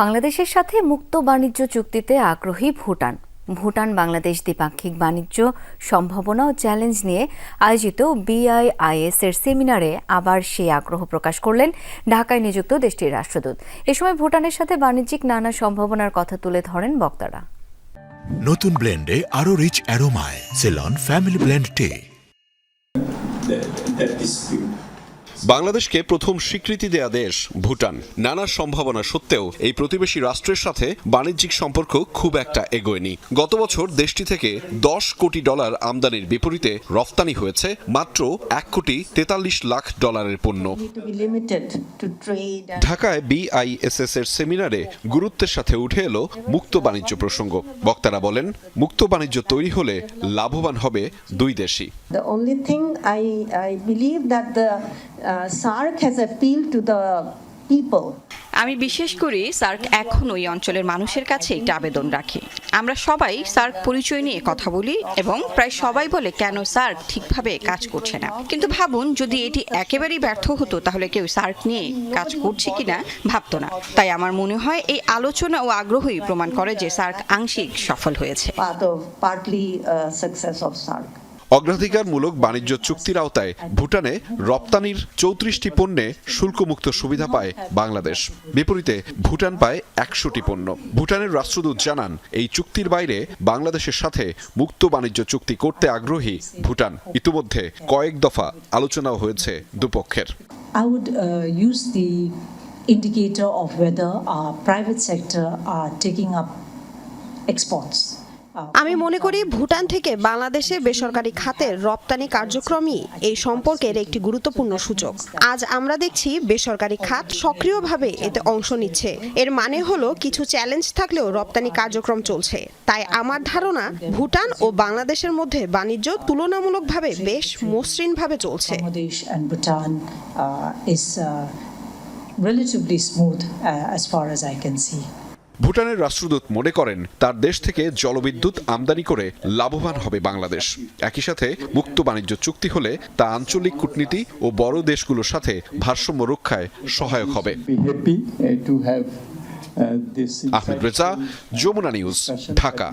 বাংলাদেশের সাথে মুক্ত বাণিজ্য চুক্তিতে আগ্রহী ভুটান। ভুটান বাংলাদেশ দ্বিপাক্ষিক বাণিজ্য সম্ভাবনা ও চ্যালেঞ্জ নিয়ে আয়োজিত বিআইআইএস এর সেমিনারে আবার সেই আগ্রহ প্রকাশ করলেন ঢাকায় নিযুক্ত দেশটির রাষ্ট্রদূত। এ সময় ভুটানের সাথে বাণিজ্যিক নানা সম্ভাবনার কথা তুলে ধরেন বক্তারা। নতুন ব্লেন্ডে আরও rich অ্যারোমায় Ceylon family blend tea. That, that dispute. বাংলাদেশকে প্রথম স্বীকৃতি দেয়া দেশ ভুটান। নানা সম্ভাবনা সত্ত্বেও এই প্রতিবেশী রাষ্ট্রের সাথে বাণিজ্যিক সম্পর্ক খুব একটা এগোয়নি। গত বছর দেশটি থেকে দশ কোটি ডলার আমদানির বিপরীতে রফতানি হয়েছে মাত্র এক কোটি তেতাল্লিশ লাখ ডলারের পণ্য। ঢাকায় বিআইএসএস এর সেমিনারে গুরুত্বের সাথে উঠে এলো মুক্ত বাণিজ্য প্রসঙ্গ। বক্তারা বলেন মুক্ত বাণিজ্য তৈরি হলে লাভবান হবে দুই দেশই। The only thing I, I believe that the uh, SARC has appealed to the people. আমি বিশেষ করে সার্ক এখন ওই অঞ্চলের মানুষের কাছে একটা আবেদন রাখি। আমরা সবাই সার্ক পরিচয় নিয়ে কথা বলি এবং প্রায় সবাই বলে কেন সার্ক ঠিকভাবে কাজ করছে না। কিন্তু ভাবুন যদি এটি একেবারেই ব্যর্থ হতো তাহলে কেউ সার্ক নিয়ে কাজ করছে কিনা ভাবতো না। তাই আমার মনে হয় এই আলোচনা ও আগ্রহই প্রমাণ করে যে সার্ক আংশিক সফল হয়েছে। Uh. অগ্রাধিকারমূলক বাণিজ্য চুক্তির আওতায় ভুটানে রপ্তানির চৌত্রিশটি পণ্যে শুল্কমুক্ত সুবিধা পায় বাংলাদেশ বিপরীতে ভুটান পায় একশোটি পণ্য ভুটানের রাষ্ট্রদূত জানান এই চুক্তির বাইরে বাংলাদেশের সাথে মুক্ত বাণিজ্য চুক্তি করতে আগ্রহী ভুটান ইতিমধ্যে কয়েক দফা আলোচনাও হয়েছে দুপক্ষের uh, indicator of whether our private sector are taking up exports. আমি মনে করি ভুটান থেকে বাংলাদেশে বেসরকারি খাতের রপ্তানি কার্যক্রমই এই সম্পর্কের একটি গুরুত্বপূর্ণ সূচক। আজ আমরা দেখছি বেসরকারি খাত সক্রিয়ভাবে এতে অংশ নিচ্ছে। এর মানে হলো কিছু চ্যালেঞ্জ থাকলেও রপ্তানি কার্যক্রম চলছে। তাই আমার ধারণা ভুটান ও বাংলাদেশের মধ্যে বাণিজ্য তুলনামূলকভাবে বেশ মসৃণভাবে চলছে। Uh, uh, relatively smooth uh, as far as I can see. ভুটানের রাষ্ট্রদূত মনে করেন তার দেশ থেকে জলবিদ্যুৎ আমদানি করে লাভবান হবে বাংলাদেশ। একই সাথে মুক্ত বাণিজ্য চুক্তি হলে তা আঞ্চলিক কূটনীতি ও বড় দেশগুলোর সাথে ভারসাম্য রক্ষায় সহায়ক হবে। Uh, uh. Ahmed Reza Jamuna news Dhaka.